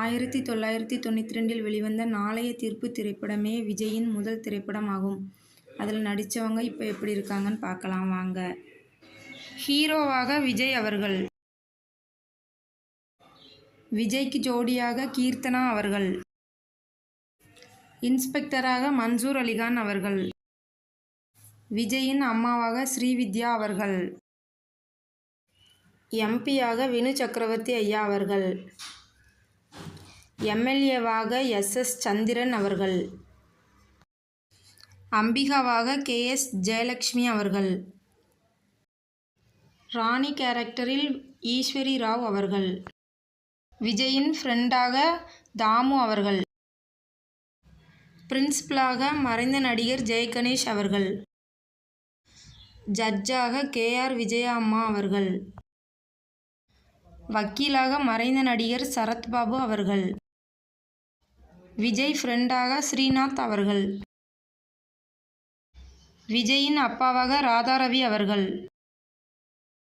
ஆயிரத்தி தொள்ளாயிரத்தி தொண்ணூற்றி ரெண்டில் வெளிவந்த நாளைய தீர்ப்பு திரைப்படமே விஜயின் முதல் திரைப்படம் ஆகும் அதில் நடித்தவங்க இப்போ எப்படி இருக்காங்கன்னு பார்க்கலாம் வாங்க. ஹீரோவாக விஜய் அவர்கள். விஜய்க்கு ஜோடியாக கீர்த்தனா அவர்கள். இன்ஸ்பெக்டராக மன்சூர் அலிகான் அவர்கள். விஜயின் அம்மாவாக ஸ்ரீவித்யா அவர்கள். எம்பியாக வினு சக்கரவர்த்தி ஐயா அவர்கள். எம்எல்ஏவாக எஸ். எஸ். சந்திரன் அவர்கள். அம்பிகாவாக கே. எஸ். ஜெயலக்ஷ்மி அவர்கள். ராணி கேரக்டரில் ஈஸ்வரி ராவ் அவர்கள். விஜயின் ஃப்ரெண்டாக தாமு அவர்கள். பிரின்சிபலாக மறைந்த நடிகர் ஜெயகணேஷ் அவர்கள். ஜட்ஜாக கே. ஆர். விஜயா அம்மா அவர்கள். வக்கீலாக மறைந்த நடிகர் சரத்பாபு அவர்கள். விஜய் ஃப்ரெண்டாக ஸ்ரீநாத் அவர்கள். விஜயின் அப்பாவாக ராதாரவி அவர்கள்.